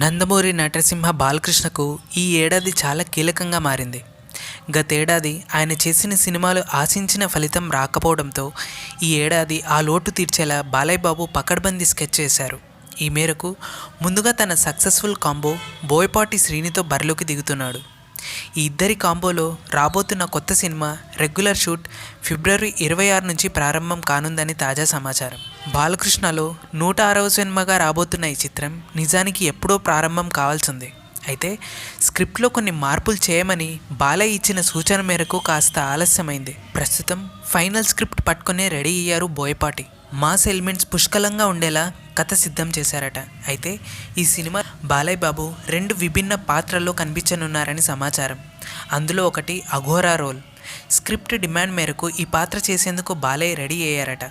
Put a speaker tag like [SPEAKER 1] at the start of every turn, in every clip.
[SPEAKER 1] నందమూరి నటసింహ బాలకృష్ణకు ఈ ఏడాది చాలా కీలకంగా మారింది. గతేడాది ఆయన చేసిన సినిమాలు ఆశించిన ఫలితం రాకపోవడంతో ఈ ఏడాది ఆ లోటు తీర్చేలా బాలయ్య బాబు పకడ్బందీ స్కెచ్ చేశారు. ఈ మేరకు ముందుగా తన సక్సెస్ఫుల్ కాంబో బోయపాటి శ్రీనితో బరిలోకి దిగుతున్నాడు. ఈ ఇద్దరి కాంబోలో రాబోతున్న కొత్త సినిమా రెగ్యులర్ షూట్ ఫిబ్రవరి ఇరవై ఆరు నుంచి ప్రారంభం కానుందని తాజా సమాచారం. బాలకృష్ణలో నూట ఆరవ సినిమాగా రాబోతున్న ఈ చిత్రం నిజానికి ఎప్పుడో ప్రారంభం కావాల్సింది. అయితే స్క్రిప్ట్లో కొన్ని మార్పులు చేయమని బాలయ్య ఇచ్చిన సూచన మేరకు కాస్త ఆలస్యమైంది. ప్రస్తుతం ఫైనల్ స్క్రిప్ట్ పట్టుకునే రెడీ అయ్యారు బోయపాటి. మాస్ ఎలిమెంట్స్ పుష్కలంగా ఉండేలా కథ సిద్ధం చేశారట. అయితే ఈ సినిమా బాలయ్య బాబు రెండు విభిన్న పాత్రల్లో కనిపించనున్నారని సమాచారం. అందులో ఒకటి అఘోరా రోల్. స్క్రిప్ట్ డిమాండ్ మేరకు ఈ పాత్ర చేసేందుకు బాలయ్య రెడీ అయ్యారట.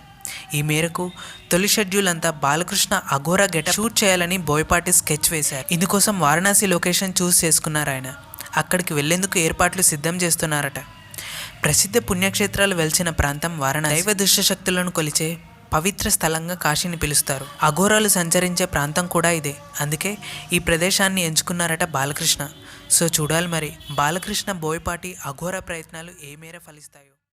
[SPEAKER 1] ఈ మేరకు తొలి షెడ్యూల్ అంతా బాలకృష్ణ అఘోరా గెట షూట్ చేయాలని బోయపాటి స్కెచ్ వేశారు. ఇందుకోసం వారణాసి లొకేషన్ చూస్ చేసుకున్నారు ఆయన. అక్కడికి వెళ్ళేందుకు ఏర్పాట్లు సిద్ధం చేస్తున్నారట. ప్రసిద్ధ పుణ్యక్షేత్రాలు వెలిసిన ప్రాంతం వారణాసి. దైవ దుష్టశక్తులను కొలిచే పవిత్ర స్థలంగా కాశీని పిలుస్తారు. అఘోరాలు సంచరించే ప్రాంతం కూడా ఇదే. అందుకే ఈ ప్రదేశాన్ని ఎంచుకున్నారట బాలకృష్ణ. సో చూడాలి మరి బాలకృష్ణ బోయపాటి అఘోర ప్రయత్నాలు ఏ మేర ఫలిస్తాయో.